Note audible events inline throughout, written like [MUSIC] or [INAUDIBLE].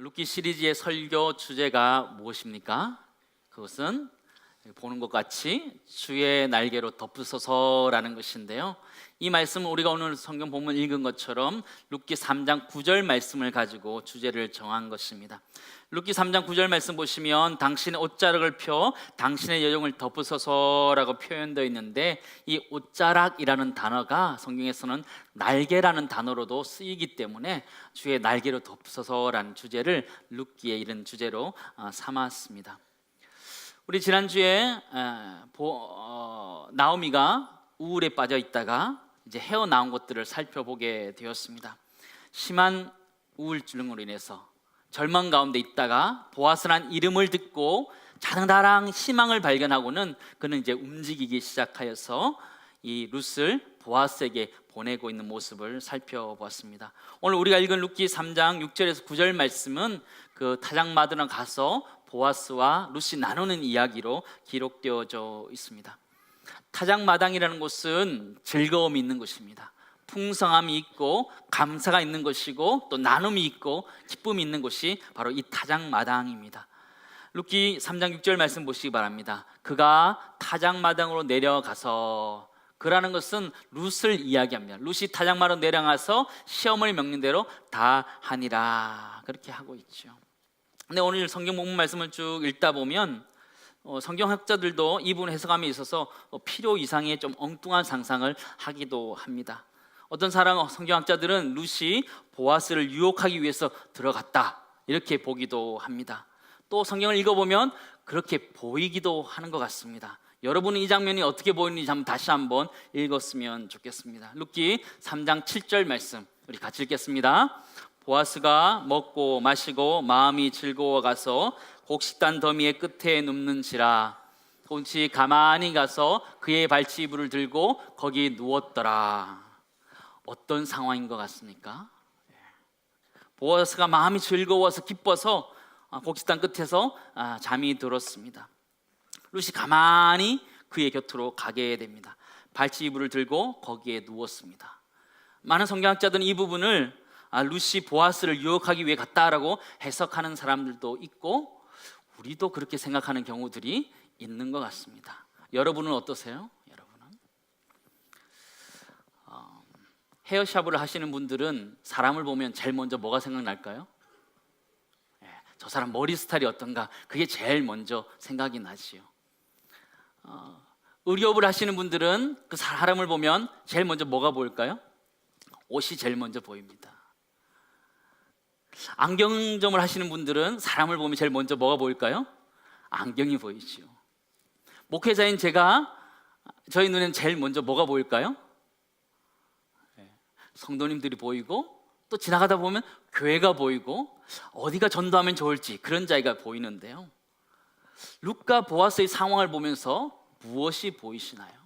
루키 시리즈의 설교 주제가 무엇입니까? 그것은 보는 것 같이 주의 날개로 덮으소서라는 것인데요. 이 말씀은 우리가 오늘 성경 본문 읽은 것처럼 루키 3장 9절 말씀을 가지고 주제를 정한 것입니다. 루키 3장 9절 말씀 보시면 당신의 옷자락을 펴 당신의 여종을 덮으소서라고 표현되어 있는데 이 옷자락이라는 단어가 성경에서는 날개라는 단어로도 쓰이기 때문에 주의 날개로 덮으소서라는 주제를 루키의 이런 주제로 어, 삼았습니다. 우리 지난주에 어, 나오미가 우울에 빠져 있다가 이제 헤어나온 것들을 살펴보게 되었습니다. 심한 우울증으로 인해서 절망 가운데 있다가 보아스란 이름을 듣고 자당다랑 희망을 발견하고는 그는 이제 움직이기 시작하여서 이 룻을 보아스에게 보내고 있는 모습을 살펴보았습니다. 오늘 우리가 읽은 룻기 3장 6절에서 9절 말씀은 그 타작마드나 가서 보아스와 룻이 나누는 이야기로 기록되어져 있습니다. 타작마당이라는 곳은 즐거움이 있는 곳입니다. 풍성함이 있고 감사가 있는 것이고 또 나눔이 있고 기쁨이 있는 곳이 바로 이 타작마당입니다. 루키 3장 6절 말씀 보시기 바랍니다. 그가 타작마당으로 내려가서 그라는 것은 룻을 이야기합니다. 룻이 타작마당으로 내려가서 시어머니 명령 대로 다 하니라 그렇게 하고 있죠. 근데 오늘 성경 본문 말씀을 쭉 읽다 보면 어, 성경학자들도 이 부분 해석함에 있어서 어, 필요 이상의 좀 엉뚱한 상상을 하기도 합니다. 어떤 사람 성경학자들은 룻이 보아스를 유혹하기 위해서 들어갔다 이렇게 보기도 합니다. 또 성경을 읽어보면 그렇게 보이기도 하는 것 같습니다. 여러분은 이 장면이 어떻게 보이는지 한번 다시 한번 읽었으면 좋겠습니다. 룻기 3장 7절 말씀 우리 같이 읽겠습니다. 보아스가 먹고 마시고 마음이 즐거워 가서 곡식단 더미의 끝에 눕는지라 돈치 가만히 가서 그의 발치이불을 들고 거기 누웠더라. 어떤 상황인 것 같습니까? 예. 보아스가 마음이 즐거워서 기뻐서 아, 곡식단 끝에서 아, 잠이 들었습니다. 룻이 가만히 그의 곁으로 가게 됩니다. 발치이불을 들고 거기에 누웠습니다. 많은 성경학자들은 이 부분을 아, 룻이 보아스를 유혹하기 위해 갔다라고 해석하는 사람들도 있고 우리도 그렇게 생각하는 경우들이 있는 것 같습니다. 여러분은 어떠세요? 여러분은 어, 헤어샵을 하시는 분들은 사람을 보면 제일 먼저 뭐가 생각날까요? 예, 저 사람 머리 스타일이 어떤가 그게 제일 먼저 생각이 나지요. 어, 의료업을 하시는 분들은 그 사람을 보면 제일 먼저 뭐가 보일까요? 옷이 제일 먼저 보입니다. 안경점을 하시는 분들은 사람을 보면 제일 먼저 뭐가 보일까요? 안경이 보이지요. 목회자인 제가 저희 눈에는 제일 먼저 뭐가 보일까요? 네, 성도님들이 보이고 또 지나가다 보면 교회가 보이고 어디가 전도하면 좋을지 그런 자리가 보이는데요. 룻과 보아스의 상황을 보면서 무엇이 보이시나요?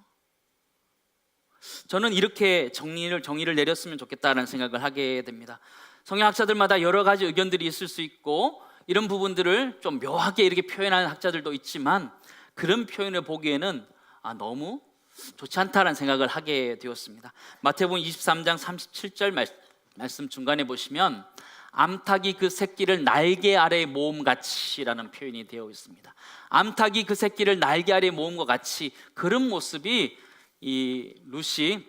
저는 이렇게 정리를 정의를 내렸으면 좋겠다는 생각을 하게 됩니다. 성경학자들마다 여러 가지 의견들이 있을 수 있고 이런 부분들을 좀 묘하게 이렇게 표현하는 학자들도 있지만 그런 표현을 보기에는 아, 너무 좋지 않다는 생각을 하게 되었습니다. 마태복음 23장 37절 말, 말씀 중간에 보시면 암탉이 그 새끼를 날개 아래 모음 같이라는 표현이 되어 있습니다. 암탉이 그 새끼를 날개 아래 것 같이 그런 모습이 이 루시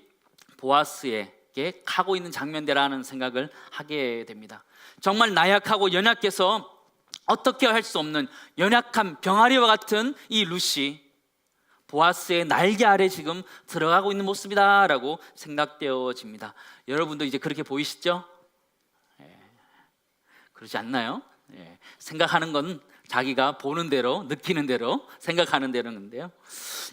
보아스에게 가고 있는 장면대라는 생각을 하게 됩니다. 정말 나약하고 연약해서 어떻게 할 수 없는 연약한 병아리와 같은 이 루시 보아스의 날개 아래 지금 들어가고 있는 모습이다라고 생각되어집니다. 여러분도 이제 그렇게 보이시죠? 예, 그러지 않나요? 예, 생각하는 건 자기가 보는 대로 느끼는 대로 생각하는 대로인데요.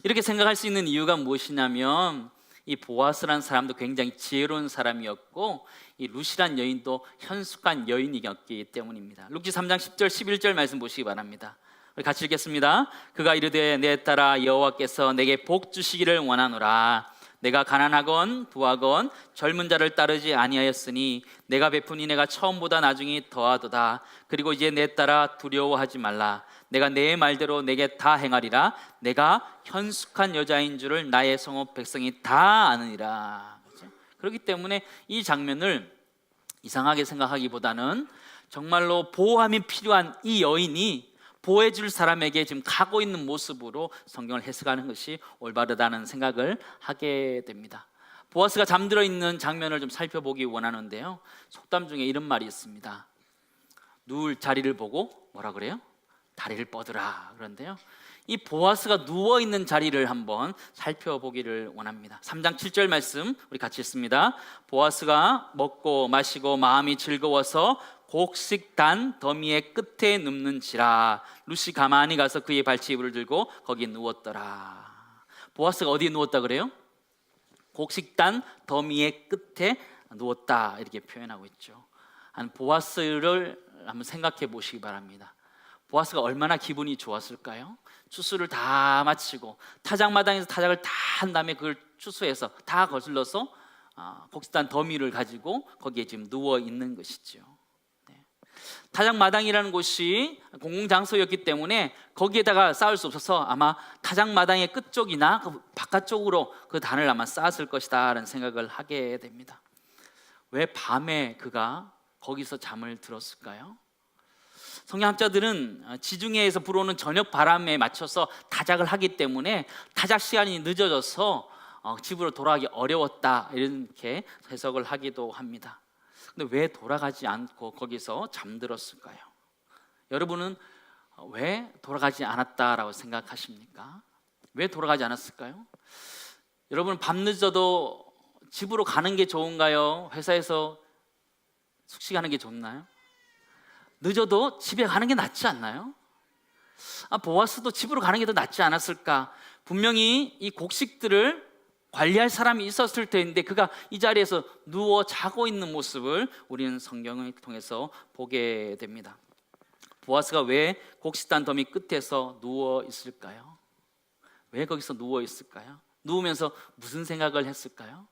이렇게 생각할 수 있는 이유가 무엇이냐면 이 보아스란 사람도 굉장히 지혜로운 사람이었고 이 루시란 여인도 현숙한 여인이었기 때문입니다. 룩기 3장 10절 11절 말씀 보시기 바랍니다. 우리 같이 읽겠습니다. 그가 이르되 내 딸아 여호와께서 내게 복 주시기를 원하노라. 내가 가난하건 부하건 젊은 자를 따르지 아니하였으니 내가 베푼 이내가 처음보다 나중이 더하도다. 그리고 이제 내 딸아 두려워하지 말라. 내가 내 말대로 내게 다 행하리라. 내가 현숙한 여자인 줄을 나의 성읍 백성이 다 아느니라. 그렇죠? 그렇기 때문에 이 장면을 이상하게 생각하기보다는 정말로 보호함이 필요한 이 여인이 보호해 줄 사람에게 지금 가고 있는 모습으로 성경을 해석하는 것이 올바르다는 생각을 하게 됩니다. 보아스가 잠들어 있는 장면을 좀 살펴보기 원하는데요. 속담 중에 이런 말이 있습니다. 누울 자리를 보고 뭐라 그래요? 다리를 뻗으라 그런데요. 이 보아스가 누워 있는 자리를 한번 살펴보기를 원합니다. 3장 7절 말씀 우리 같이 읽습니다. 보아스가 먹고 마시고 마음이 즐거워서 곡식단 더미의 끝에 눕는지라 루시 가만히 가서 그의 발치이불을 들고 거기 누웠더라. 보아스가 어디에 누웠다 그래요? 곡식단 더미의 끝에 누웠다 이렇게 표현하고 있죠. 한 보아스를 한번 생각해 보시기 바랍니다. 보아스가 얼마나 기분이 좋았을까요? 추수를 다 마치고 타작마당에서 타작을 다 한 다음에 그걸 추수해서 다 거슬러서 아, 곡식단 더미를 가지고 거기에 지금 누워 있는 것이죠. 네. 타작마당이라는 곳이 공공장소였기 때문에 거기에다가 쌓을 수 없어서 아마 타작마당의 끝쪽이나 그 바깥쪽으로 그 단을 아마 쌓았을 것이다 라는 생각을 하게 됩니다. 왜 밤에 그가 거기서 잠을 들었을까요? 성경학자들은 지중해에서 불어오는 저녁 바람에 맞춰서 타작을 하기 때문에 타작 시간이 늦어져서 어, 집으로 돌아가기 어려웠다 이렇게 해석을 하기도 합니다. 근데 왜 돌아가지 않고 거기서 잠들었을까요? 여러분은 왜 돌아가지 않았다라고 생각하십니까? 왜 돌아가지 않았을까요? 여러분 밤 늦어도 집으로 가는 게 좋은가요? 회사에서 숙식하는 게 좋나요? 늦어도 집에 가는 게 낫지 않나요? 아, 보아스도 집으로 가는 게 더 낫지 않았을까? 분명히 이 곡식들을 관리할 사람이 있었을 텐데 그가 이 자리에서 누워 자고 있는 모습을 우리는 성경을 통해서 보게 됩니다. 보아스가 왜 곡식단 더미 끝에서 누워 있을까요? 왜 거기서 누워 있을까요? 누우면서 무슨 생각을 했을까요?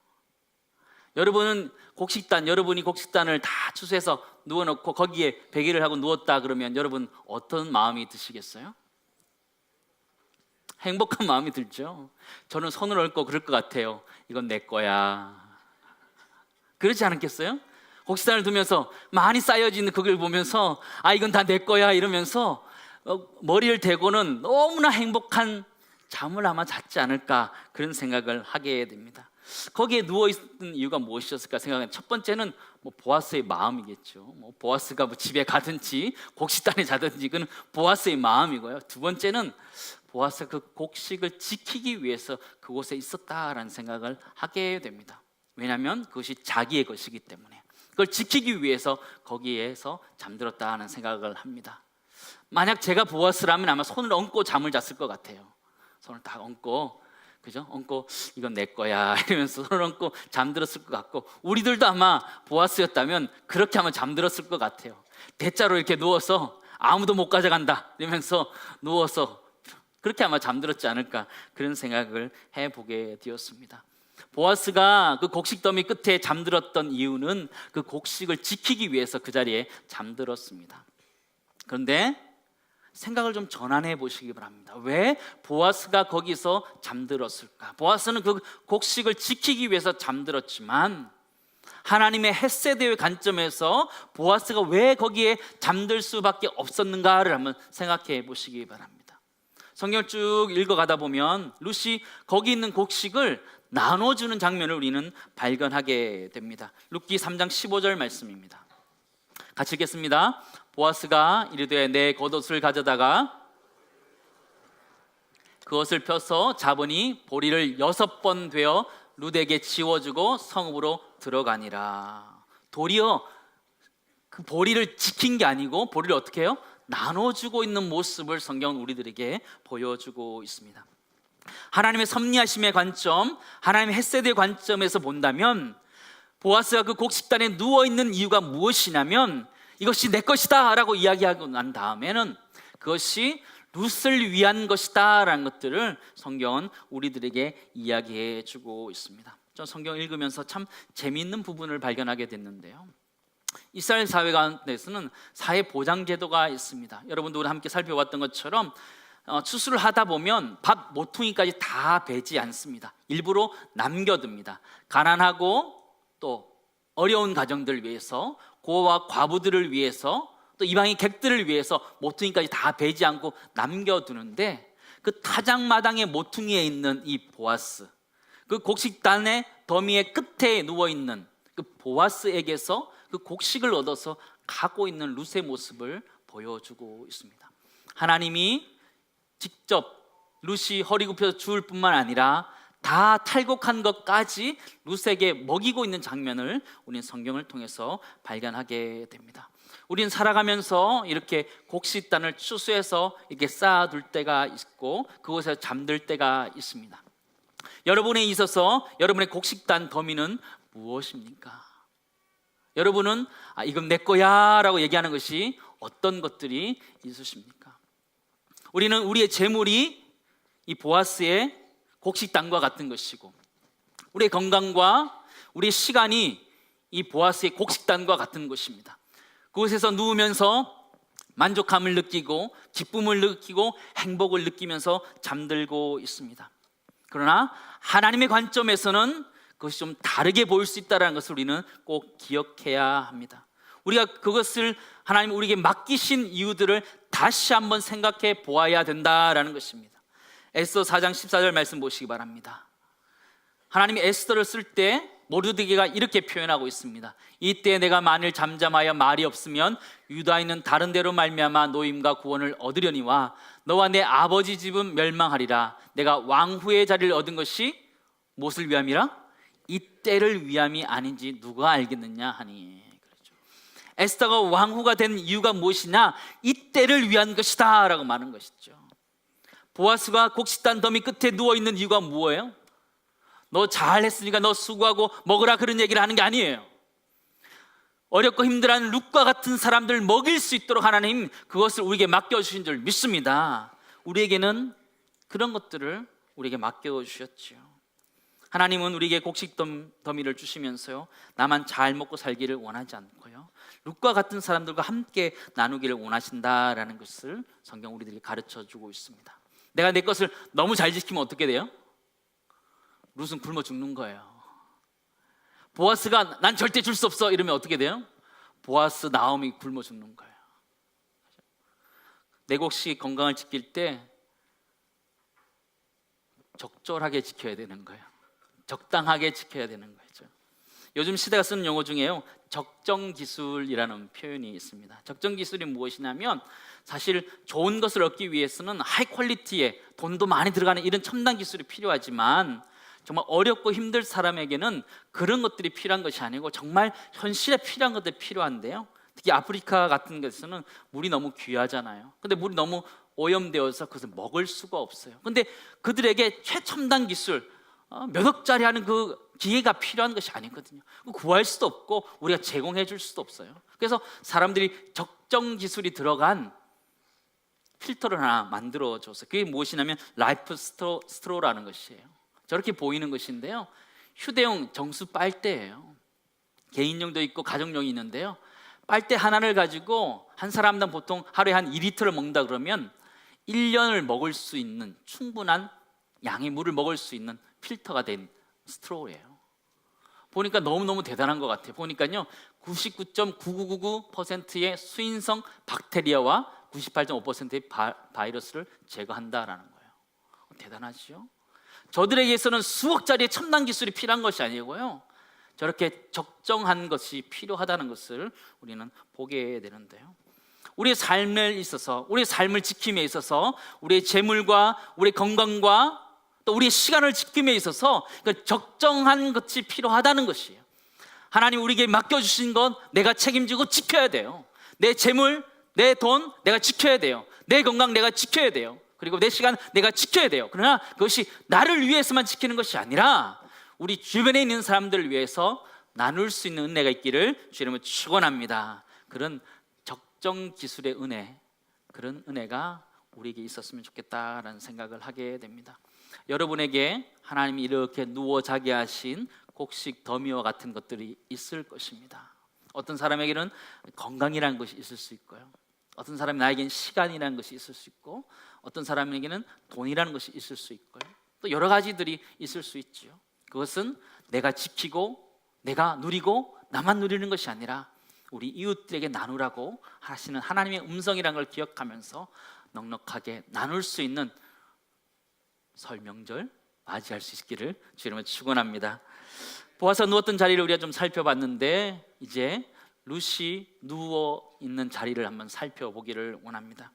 여러분은 곡식단, 여러분이 곡식단을 다 추수해서 누워놓고 거기에 베개를 하고 누웠다 그러면 여러분 어떤 마음이 드시겠어요? 행복한 [LAUGHS] 마음이 들죠. 저는 손을 얹고 그럴 것 같아요. 이건 내 거야. 그렇지 않겠어요? 곡식단을 두면서 많이 쌓여진 그걸 보면서 아 이건 다 내 거야 이러면서 어, 머리를 대고는 너무나 행복한 잠을 아마 잤지 않을까 그런 생각을 하게 됩니다. 거기에 누워 있는 이유가 무엇이었을까 생각하면 첫 번째는 뭐 보아스의 마음이겠죠. 뭐 보아스가 뭐 집에 가든지 곡식단에 자든지 그는 보아스의 마음이고요. 두 번째는 보아스가 그 곡식을 지키기 위해서 그곳에 있었다라는 생각을 하게 됩니다. 왜냐하면 그것이 자기의 것이기 때문에 그걸 지키기 위해서 거기에서 잠들었다는 생각을 합니다. 만약 제가 보아스라면 아마 손을 얹고 잠을 잤을 것 같아요. 손을 딱 얹고 그죠? 얹고 이건 내 거야 [LAUGHS] 이러면서 손을 얹고 잠들었을 것 같고 우리들도 아마 보아스였다면 그렇게 하면 잠들었을 것 같아요. 대자로 이렇게 누워서 아무도 못 가져간다 이러면서 누워서 그렇게 아마 잠들었지 않을까 그런 생각을 해보게 되었습니다. 보아스가 그 곡식 더미 끝에 잠들었던 이유는 그 곡식을 지키기 위해서 그 자리에 잠들었습니다. 그런데 생각을 좀 전환해 보시기 바랍니다. 왜 보아스가 거기서 잠들었을까? 보아스는 그 곡식을 지키기 위해서 잠들었지만 하나님의 햇세대의 관점에서 보아스가 왜 거기에 잠들 수밖에 없었는가를 한번 생각해 보시기 바랍니다. 성경을 쭉 읽어가다 보면 루시 거기 있는 곡식을 나눠주는 장면을 우리는 발견하게 됩니다. 룻기 3장 15절 말씀입니다. 같이 읽겠습니다. 보아스가 이르되 내 겉옷을 가져다가 그것을 펴서 잡으니 보리를 여섯 번 되어 룻에게 지워주고 성읍으로 들어가니라. 도리어 그 보리를 지킨 게 아니고 보리를 어떻게 해요? 나눠주고 있는 모습을 성경은 우리들에게 보여주고 있습니다. 하나님의 섭리하심의 관점, 하나님의 햇세대의 관점에서 본다면 보아스가 그 곡식단에 누워 있는 이유가 무엇이냐면 이것이 내 것이다 라고 이야기하고 난 다음에는 그것이 룻을 위한 것이다 라는 것들을 성경은 우리들에게 이야기해 주고 있습니다. 전 성경 읽으면서 참 재미있는 부분을 발견하게 됐는데요. 이스라엘 사회 가운데서는 사회 보장 제도가 있습니다. 여러분도 우리 함께 살펴봤던 것처럼 어, 추수를 하다 보면 밥 모퉁이까지 다 베지 않습니다. 일부러 남겨둡니다. 가난하고 또 어려운 가정들 위해서 고와 과부들을 위해서 또 이방인 객들을 위해서 모퉁이까지 다 베지 않고 남겨두는데 그 타작마당의 모퉁이에 있는 이 보아스 그 곡식단의 더미의 끝에 누워 있는 그 보아스에게서 그 곡식을 얻어서 가고 있는 룻의 모습을 보여주고 있습니다. 하나님이 직접 룻이 허리 굽혀서 죽을 뿐만 아니라 다 탈곡한 것까지 룻에게 먹이고 있는 장면을 우리는 성경을 통해서 발견하게 됩니다. 우리는 살아가면서 이렇게 곡식단을 추수해서 이렇게 쌓아둘 때가 있고 그곳에 잠들 때가 있습니다. 여러분에 있어서 여러분의 곡식단 더미는 무엇입니까? 여러분은 아, 이건 내 거야라고 얘기하는 것이 어떤 것들이 있으십니까? 우리는 우리의 재물이 이 보아스의 곡식단과 같은 것이고 우리의 건강과 우리의 시간이 이 보아스의 곡식단과 같은 것입니다. 그곳에서 누우면서 만족감을 느끼고 기쁨을 느끼고 행복을 느끼면서 잠들고 있습니다. 그러나 하나님의 관점에서는 그것이 좀 다르게 보일 수 있다는 것을 우리는 꼭 기억해야 합니다. 우리가 그것을 하나님 우리에게 맡기신 이유들을 다시 한번 생각해 보아야 된다라는 것입니다. 에스더 4장 14절 말씀 보시기 바랍니다. 하나님이 에스더를 쓸 때 모르드게가 이렇게 표현하고 있습니다. 이때 내가 만일 잠잠하여 말이 없으면 유다인은 다른 데로 말미암아 노임과 구원을 얻으려니와 너와 내 아버지 집은 멸망하리라. 내가 왕후의 자리를 얻은 것이 무엇을 위함이라? 이때를 위함이 아닌지 누가 알겠느냐 하니. 그렇죠. 에스더가 왕후가 된 이유가 무엇이냐? 이때를 위한 것이다라고 말하는 것이죠. 보아스가 곡식단 더미 끝에 누워 있는 이유가 뭐예요? 너 잘했으니까 너 수고하고 먹으라 그런 얘기를 하는 게 아니에요. 어렵고 힘들어하는 룩과 같은 사람들 먹일 수 있도록 하나님 그것을 우리에게 맡겨주신 줄 믿습니다. 우리에게는 그런 것들을 우리에게 맡겨주셨지요. 하나님은 우리에게 곡식 덤- 더미를 주시면서요. 나만 잘 먹고 살기를 원하지 않고요. 룩과 같은 사람들과 함께 나누기를 원하신다라는 것을 성경 우리들이 가르쳐 주고 있습니다. 내가 내 것을 너무 잘 지키면 어떻게 돼요? 룻은 굶어 죽는 거예요. 보아스가 난 절대 줄 수 없어 이러면 어떻게 돼요? 보아스 나옴이 굶어 죽는 거예요. 내 곡식 건강을 지킬 때 적절하게 지켜야 되는 거예요. 적당하게 지켜야 되는 거죠. 요즘 시대가 쓰는 용어 중에요. 적정 기술이라는 표현이 있습니다. 적정 기술이 무엇이냐면 사실 좋은 것을 얻기 위해서는 하이 퀄리티의 돈도 많이 들어가는 이런 첨단 기술이 필요하지만 정말 어렵고 힘들 사람에게는 그런 것들이 필요한 것이 아니고 정말 현실에 필요한 것들이 필요한데요. 특히 아프리카 같은 곳에서는 물이 너무 귀하잖아요. 근데 물이 너무 오염되어서 그것을 먹을 수가 없어요. 근데 그들에게 최첨단 기술 어, 몇 억짜리 하는 그 기회가 필요한 것이 아니거든요. 구할 수도 없고 우리가 제공해 줄 수도 없어요. 그래서 사람들이 적정 기술이 들어간 필터를 하나 만들어 줬어요. 그게 무엇이냐면 라이프 스트로, 스트로라는 것이에요. 저렇게 보이는 것인데요. 휴대용 정수 빨대예요. 개인용도 있고 가정용이 있는데요. 빨대 하나를 가지고 한 사람당 보통 하루에 한 2리터를 먹는다 그러면 1년을 먹을 수 있는 충분한 양의 물을 먹을 수 있는 필터가 된 스트로예요. 보니까 너무너무 대단한 것 같아요. 보니까요. 99.9999%의 수인성 박테리아와 98.5%의 바, 바이러스를 제거한다라는 거예요. 대단하죠? 저들에게서는 수억짜리의 첨단 기술이 필요한 것이 아니고요. 저렇게 적정한 것이 필요하다는 것을 우리는 보게 되는데요. 우리의 삶에 있어서, 우리의 삶을 지킴에 있어서, 우리의 재물과 우리의 건강과 또 우리의 시간을 지킴에 있어서 그 적정한 것이 필요하다는 것이에요. 하나님 우리에게 맡겨주신 건 내가 책임지고 지켜야 돼요. 내 재물, 내 돈 내가 지켜야 돼요. 내 건강 내가 지켜야 돼요. 그리고 내 시간 내가 지켜야 돼요. 그러나 그것이 나를 위해서만 지키는 것이 아니라 우리 주변에 있는 사람들을 위해서 나눌 수 있는 은혜가 있기를 주님은 축원합니다. 그런 적정 기술의 은혜, 그런 은혜가 우리에게 있었으면 좋겠다라는 생각을 하게 됩니다. 여러분에게 하나님이 이렇게 누워 자게 하신 곡식 더미와 같은 것들이 있을 것입니다. 어떤 사람에게는 건강이라는 것이 있을 수 있고요. 어떤 사람이 나에게는 시간이라는 것이 있을 수 있고 어떤 사람에게는 돈이라는 것이 있을 수 있고요. 또 여러 가지들이 있을 수 있지요. 그것은 내가 지키고 내가 누리고 나만 누리는 것이 아니라 우리 이웃들에게 나누라고 하시는 하나님의 음성이라는 걸 기억하면서 넉넉하게 나눌 수 있는 설 명절 맞이할 수 있기를 주님을 축원합니다. 보아서 누웠던 자리를 우리가 좀 살펴봤는데 이제 룻이 누워 있는 자리를 한번 살펴보기를 원합니다.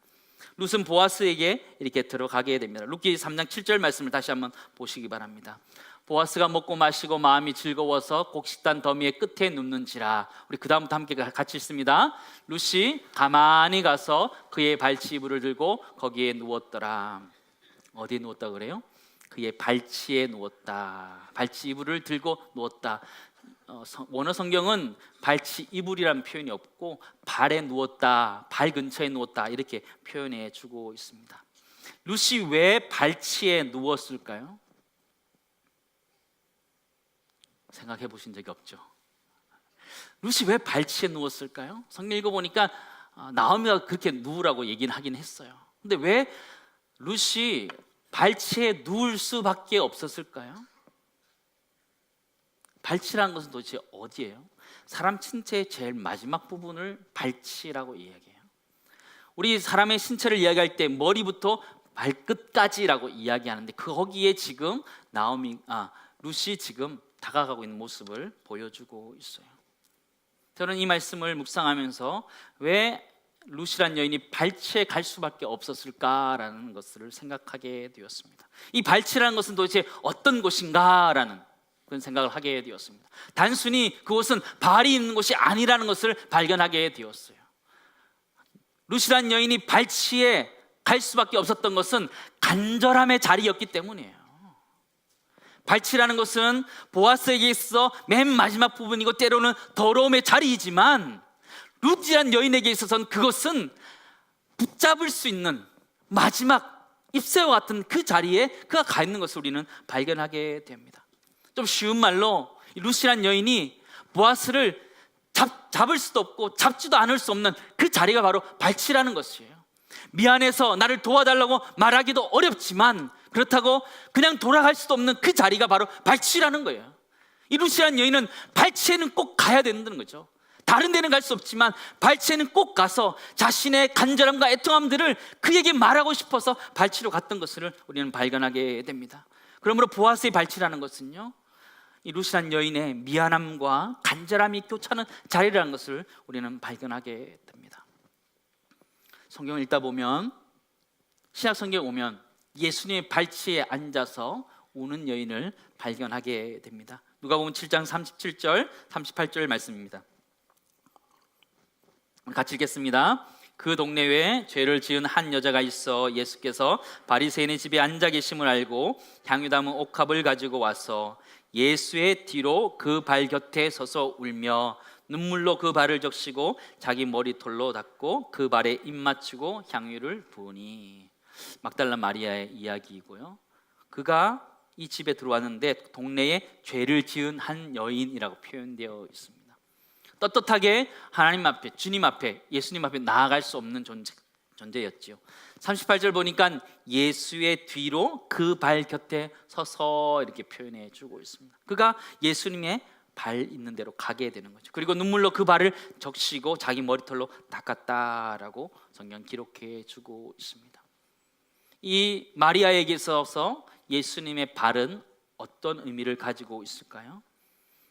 룻은 보아스에게 이렇게 들어가게 됩니다. 룻기 3장 7절 말씀을 다시 한번 보시기 바랍니다. 보아스가 먹고 마시고 마음이 즐거워서 곡식단 더미의 끝에 눕는지라. 우리 그 다음부터 함께 같이 읽습니다. 룻이 가만히 가서 그의 발치 이불을 들고 거기에 누웠더라. 어디에 누웠다 그래요? 그의 발치에 누웠다. 발치 이불을 들고 누웠다. 어, 성- 원어 성경은 발치 이불이라는 표현이 없고 발에 누웠다, 발 근처에 누웠다 이렇게 표현해 주고 있습니다. 루시 왜 발치에 누웠을까요? 생각해 보신 적이 없죠. 루시 왜 발치에 누웠을까요? 성경 읽어 보니까 나오미가 그렇게 누우라고 얘기는 하긴 했어요. 근데 왜 루시 발치에 누울 수밖에 없었을까요? 발치라는 것은 도대체 어디예요? 사람 신체의 제일 마지막 부분을 발치라고 이야기해요. 우리 사람의 신체를 이야기할 때 머리부터 발끝까지라고 이야기하는데 그 거기에 지금 나오미 아 루시 지금 다가가고 있는 모습을 보여주고 있어요. 저는 이 말씀을 묵상하면서 왜 루시란 여인이 발치에 갈 수밖에 없었을까라는 것을 생각하게 되었습니다. 이 발치라는 것은 도대체 어떤 곳인가라는 그런 생각을 하게 되었습니다. 단순히 그곳은 발이 있는 곳이 아니라는 것을 발견하게 되었어요. 루시란 여인이 발치에 갈 수밖에 없었던 것은 간절함의 자리였기 때문이에요. 발치라는 것은 보아스에게 있어 맨 마지막 부분이고 때로는 더러움의 자리이지만 루지란 여인에게 있어서는 그것은 붙잡을 수 있는 마지막 ip새와 같은 그 자리에 그가 가 있는 것을 우리는 발견하게 됩니다. 좀 쉬운 말로 이 루시란 여인이 보아스를 잡, 잡을 수도 없고 잡지도 않을 수 없는 그 자리가 바로 발치라는 것이에요. 미안해서 나를 도와달라고 말하기도 어렵지만 그렇다고 그냥 돌아갈 수도 없는 그 자리가 바로 발치라는 거예요. 이 루시란 여인은 발치에는 꼭 가야 된다는 거죠. 다른 데는 갈 수 없지만 발치에는 꼭 가서 자신의 간절함과 애통함들을 그에게 말하고 싶어서 발치로 갔던 것을 우리는 발견하게 됩니다. 그러므로 보아스의 발치라는 것은요. 이 루시란 여인의 미안함과 간절함이 교차하는 자리라는 것을 우리는 발견하게 됩니다. 성경을 읽다 보면 신약 성경에 오면 예수님의 발치에 앉아서 우는 여인을 발견하게 됩니다. 누가 보면 7장 37절, 38절 말씀입니다. 같이 읽겠습니다. 그 동네에 죄를 지은 한 여자가 있어 예수께서 바리새인의 집에 앉아 계심을 알고 향유 담은 옥합을 가지고 와서 예수의 뒤로 그 발 곁에 서서 울며 눈물로 그 발을 적시고 자기 머리털로 닦고 그 발에 입 맞추고 향유를 부으니 막달라 마리아의 이야기이고요. 그가 이 집에 들어왔는데 동네에 죄를 지은 한 여인이라고 표현되어 있습니다. 떳떳하게 하나님 앞에 주님 앞에 예수님 앞에 나아갈 수 없는 존재, 존재였지요. 38절 보니까 예수의 뒤로 그 발 곁에 서서 이렇게 표현해 주고 있습니다. 그가 예수님의 발 있는 대로 가게 되는 거죠. 그리고 눈물로 그 발을 적시고 자기 머리털로 닦았다라고 성경 기록해 주고 있습니다. 이 마리아에게 있어서 예수님의 발은 어떤 의미를 가지고 있을까요?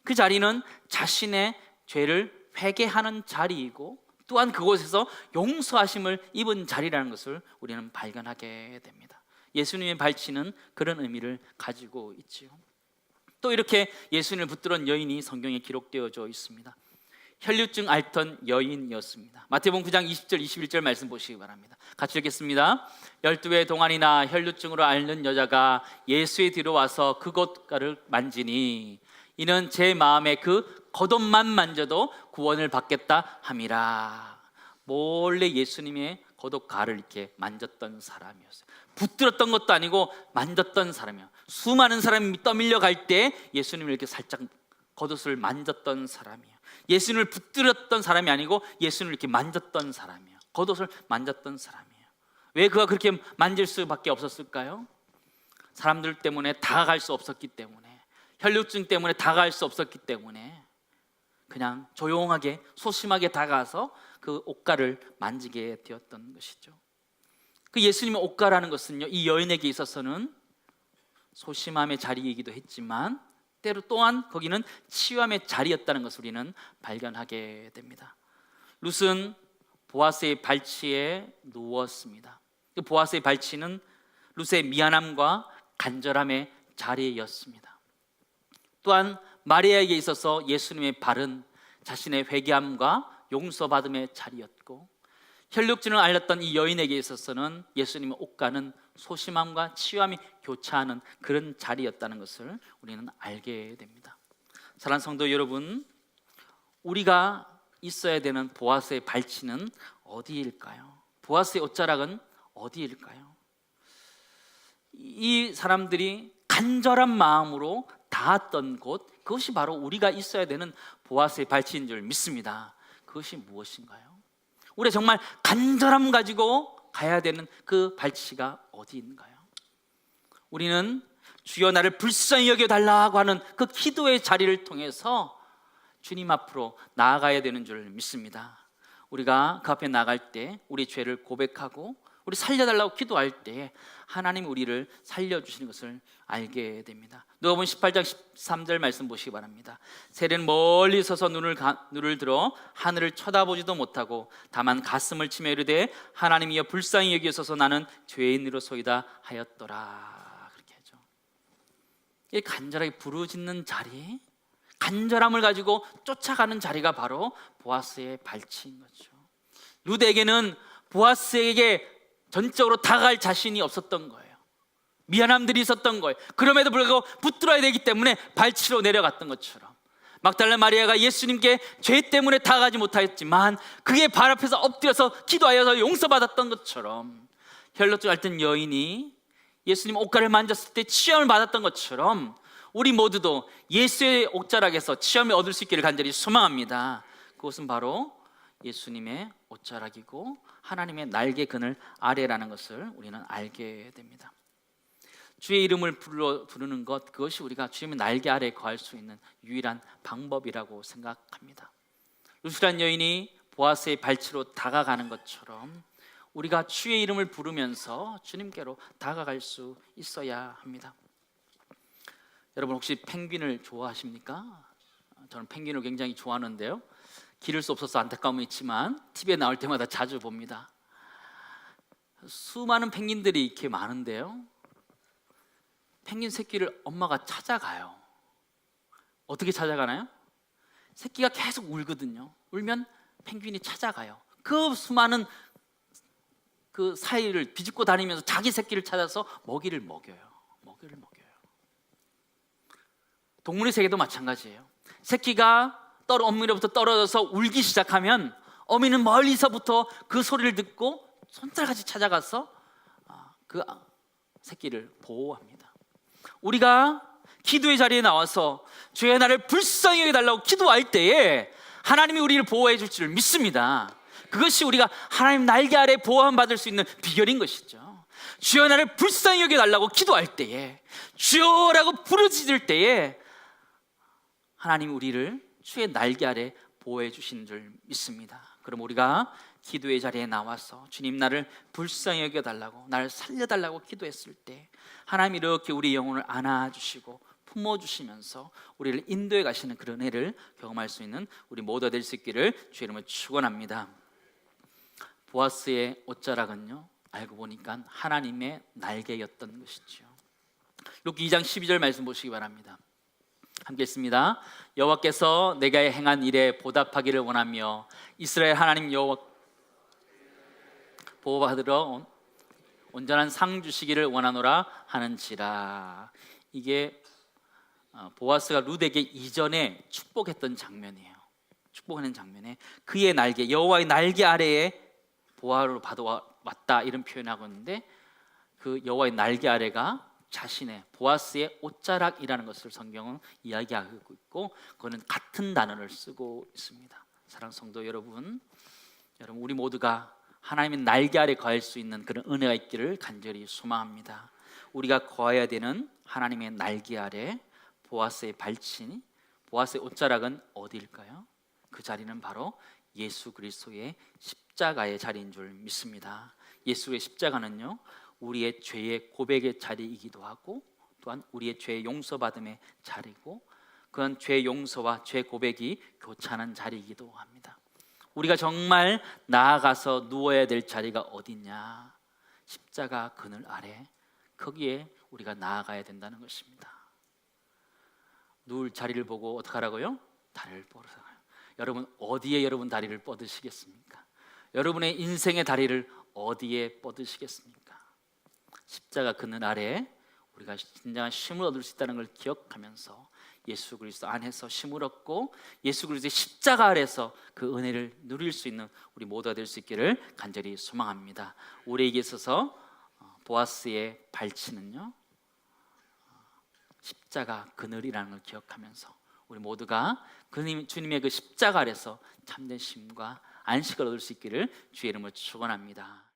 그 자리는 자신의 죄를 회개하는 자리이고 또한 그곳에서 용서하심을 입은 자리라는 것을 우리는 발견하게 됩니다. 예수님의 발치는 그런 의미를 가지고 있지요. 또 이렇게 예수님을 붙들은 여인이 성경에 기록되어져 있습니다. 혈류증 앓던 여인이었습니다. 마태복음 9장 20절 21절 말씀 보시기 바랍니다. 같이 읽겠습니다. 열두의 동안이나 혈류증으로 앓는 여자가 예수의 뒤로 와서 그곳가를 만지니 이는 제 마음에 그 겉옷만 만져도 구원을 받겠다 함이라. 몰래 예수님의 겉옷가를 이렇게 만졌던 사람이었어요. 붙들었던 것도 아니고 만졌던 사람이요. 수많은 사람이 떠밀려 갈 때 예수님을 이렇게 살짝 겉옷을 만졌던 사람이에요. 예수님을 붙들었던 사람이 아니고 예수님을 이렇게 만졌던 사람이에요. 겉옷을 만졌던 사람이에요. 왜 그가 그렇게 만질 수밖에 없었을까요? 사람들 때문에 다가갈 수 없었기 때문에 혈류증 때문에 다가갈 수 없었기 때문에 그냥 조용하게 소심하게 다가가서 그 옷가를 만지게 되었던 것이죠. 그 예수님의 옷가라는 것은요, 이 여인에게 있어서는 소심함의 자리이기도 했지만 때로 또한 거기는 치유함의 자리였다는 것을 우리는 발견하게 됩니다. 룻은 보아스의 발치에 누웠습니다. 그 보아스의 발치는 룻의 미안함과 간절함의 자리였습니다. 또한 마리아에게 있어서 예수님의 발은 자신의 회개함과 용서받음의 자리였고 혈육증을 알렸던 이 여인에게 있어서는 예수님의 옷가는 소심함과 치유함이 교차하는 그런 자리였다는 것을 우리는 알게 됩니다. 사랑하는 성도 여러분, 우리가 있어야 되는 보아스의 발치는 어디일까요? 보아스의 옷자락은 어디일까요? 이 사람들이 간절한 마음으로 닿았던 곳, 그것이 바로 우리가 있어야 되는 보아스의 발치인 줄 믿습니다. 그것이 무엇인가요? 우리 정말 간절함 가지고 가야 되는 그 발치가 어디인가요? 우리는 주여 나를 불쌍히 여겨 달라고 하는 그 기도의 자리를 통해서 주님 앞으로 나아가야 되는 줄 믿습니다. 우리가 그 앞에 나갈 때 우리 죄를 고백하고 우리 살려달라고 기도할 때 하나님 우리를 살려주시는 것을 알게 됩니다. 누가복음 18장 13절 말씀 보시기 바랍니다. 세례는 멀리 서서 눈을 가, 눈을 들어 하늘을 쳐다보지도 못하고 다만 가슴을 치며 이르되 하나님이여 불쌍히 여기소서 나는 죄인으로소이다 하였더라 그렇게 하죠. 이 간절하게 부르짖는 자리, 간절함을 가지고 쫓아가는 자리가 바로 보아스의 발치인 거죠. 루드에게는 보아스에게 전적으로 다가갈 자신이 없었던 거예요. 미안함들이 있었던 거예요. 그럼에도 불구하고 붙들어야 되기 때문에 발치로 내려갔던 것처럼. 막달라 마리아가 예수님께 죄 때문에 다가가지 못하였지만 그의 발 앞에서 엎드려서 기도하여서 용서받았던 것처럼 혈로증 앓던 여인이 예수님 옷가를 만졌을 때 치험을 받았던 것처럼 우리 모두도 예수의 옷자락에서 치험을 얻을 수 있기를 간절히 소망합니다. 그것은 바로 예수님의 옷자락이고 하나님의 날개 그늘 아래라는 것을 우리는 알게 됩니다. 주의 이름을 불러 부르는 것 그것이 우리가 주님의 날개 아래에 거할 수 있는 유일한 방법이라고 생각합니다. 루스란 여인이 보아스의 발치로 다가가는 것처럼 우리가 주의 이름을 부르면서 주님께로 다가갈 수 있어야 합니다. 여러분 혹시 펭귄을 좋아하십니까? 저는 펭귄을 굉장히 좋아하는데요. 기를 수 없어서 안타까움이 있지만 TV에 나올 때마다 자주 봅니다. 수많은 펭귄들이 이렇게 많은데요. 펭귄 새끼를 엄마가 찾아가요. 어떻게 찾아가나요? 새끼가 계속 울거든요. 울면 펭귄이 찾아가요. 그 수많은 그 사이를 비집고 다니면서 자기 새끼를 찾아서 먹이를 먹여요. 먹이를 먹여요. 동물의 세계도 마찬가지예요. 새끼가 떨어 어미로부터 떨어져서 울기 시작하면 어미는 멀리서부터 그 소리를 듣고 손살같이 찾아가서 아, 그 새끼를 보호합니다. 우리가 기도의 자리에 나와서 주의 나를 불쌍히 여겨달라고 기도할 때에 하나님이 우리를 보호해 줄 줄 믿습니다. 그것이 우리가 하나님 날개 아래 보호함 받을 수 있는 비결인 것이죠. 주여 나를 불쌍히 여겨달라고 기도할 때에 주여라고 부르짖을 때에 하나님이 우리를 주의 날개 아래 보호해 주시는 줄 믿습니다. 그럼 우리가 기도의 자리에 나와서 주님 나를 불쌍히 여겨 달라고 나를 살려 달라고 기도했을 때 하나님이 이렇게 우리 영혼을 안아 주시고 품어 주시면서 우리를 인도해 가시는 그런 은혜를 경험할 수 있는 우리 모두 될 수 있기를 주의 이름으로 축원합니다. 보아스의 옷자락은요. 알고 보니까 하나님의 날개였던 것이죠. 루키 2장 12절 말씀 보시기 바랍니다. 함께 있습니다. 여호와께서 내가 행한 일에 보답하기를 원하며 이스라엘 하나님 여호와 보호받으러 온전한 상 주시기를 원하노라 하는지라. 이게 어, 보아스가 루덱에게 이전에 축복했던 장면이에요. 축복하는 장면에 그의 날개 여호와의 날개 아래에 보아로 받아왔다 이런 표현하고 있는데 그 여호와의 날개 아래가 자신의 보아스의 옷자락이라는 것을 성경은 이야기하고 있고 그거는 같은 단어를 쓰고 있습니다. 사랑 성도 여러분, 여러분 우리 모두가 하나님의 날개 아래 거할 수 있는 그런 은혜가 있기를 간절히 소망합니다. 우리가 거해야 되는 하나님의 날개 아래 보아스의 발친, 보아스의 옷자락은 어디일까요? 그 자리는 바로 예수 그리스도의 십자가의 자리인 줄 믿습니다. 예수의 십자가는요 우리의 죄의 고백의 자리이기도 하고 또한 우리의 죄 용서받음의 자리고 그런 죄 용서와 죄 고백이 교차하는 자리이기도 합니다. 우리가 정말 나아가서 누워야 될 자리가 어디냐? 십자가 그늘 아래 거기에 우리가 나아가야 된다는 것입니다. 누울 자리를 보고 어떻게 하라고요? 다리를 뻗으세요. 여러분 어디에 여러분 다리를 뻗으시겠습니까? 여러분의 인생의 다리를 어디에 뻗으시겠습니까? 십자가 그늘 아래 우리가 진정한 쉼을 얻을 수 있다는 걸 기억하면서 예수 그리스도 안에서 쉼을 얻고 예수 그리스도의 십자가 아래서 그 은혜를 누릴 수 있는 우리 모두가 될 수 있기를 간절히 소망합니다. 우리에게 있어서 어, 보아스의 발치는요 어, 십자가 그늘이라는 걸 기억하면서 우리 모두가 주님의 그 십자가 아래서 참된 쉼과 안식을 얻을 수 있기를 주의 이름으로 축원합니다.